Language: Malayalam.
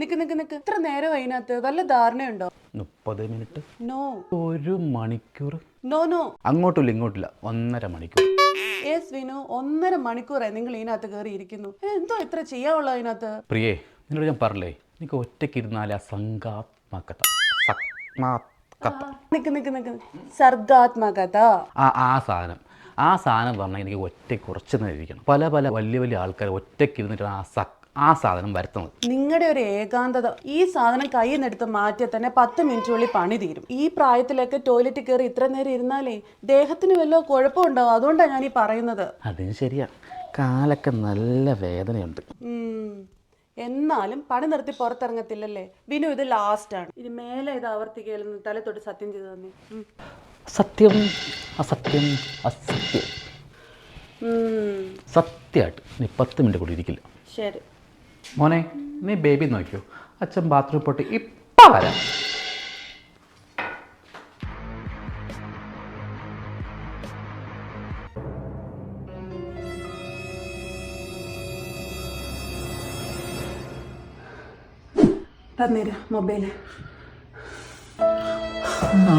നിക്ക് നിക്ക് നിക്ക്. ഇത്ര നേരം അതിനകത്ത് വല്ല ധാരണയുണ്ടോ? മുപ്പത് മിനിറ്റ്. നോ ഒരു മണിക്കൂർ. നോ നോ അങ്ങോട്ടില്ല ഇങ്ങോട്ടില്ല. ഒന്നര മണിക്കൂർ. യെസ് വിനു ഒന്നര മണിക്കൂറായി നിങ്ങൾ ഇതിനകത്ത് കയറി ഇരിക്കുന്നു എന്തോ ഇത്ര ചെയ്യാവുള്ള അതിനകത്ത്? പ്രിയേ നിന്നോട് ഞാൻ പറഞ്ഞേ എനിക്ക് ഒറ്റയ്ക്ക് ഇരുന്നാലേ ആ സംഘാത്മകത നിക്ക് നിക്ക് നിക്ക്. സർഗാത്മകത. ആ ആ സാധനം. ആ സാധനം പറഞ്ഞാൽ എനിക്ക് ഒറ്റ കുറച്ച് നേരം ഇരിക്കണം. പല പല വലിയ വലിയ ആൾക്കാർ ഒറ്റയ്ക്ക് ഇരുന്നിട്ട് ആ സക് ആ സാധനം വരുത്തുന്നത്. നിങ്ങളുടെ ഒരു ഏകാന്തത ഈ സാധനം കയ്യിൽ നിന്നെടുത്ത് മാറ്റിയാൽ തന്നെ പത്ത് മിനിറ്റിനുള്ളിൽ പണി തീരും. ഈ പ്രായത്തിലൊക്കെ ടോയ്ലറ്റിൽ കയറി ഇത്ര നേരം ഇരുന്നാലേ ദേഹത്തിന് വല്ല കുഴപ്പമുണ്ടാവും. അതുകൊണ്ടാണ് ഞാൻ ഈ പറയുന്നത്. അതും ശരിയാ. കാലൊക്കെ നല്ല വേദനയുണ്ട്. എന്നാലും പണി നിർത്തി പുറത്തിറങ്ങത്തില്ലല്ലേ? വിനു ഇത് ലാസ്റ്റ് ആണ്. ഇനി മേലെ ഇത് ആവർത്തിക്കുന്നു തല തൊട്ട് സത്യം ചെയ്തു തന്നെ. സത്യം അസത്യം അസത്യം. സത്യമായിട്ട് ഇനി പത്ത് മിനിറ്റ് കൂടി ഇരിക്കില്ല. ശരി. മോനെ നീ ബേബി നോക്കിയോ? അച്ഛൻ ബാത്റൂമിൽ പോയിട്ട് ഇപ്പം വരാം. തന്നേരാ മൊബൈൽ ആ.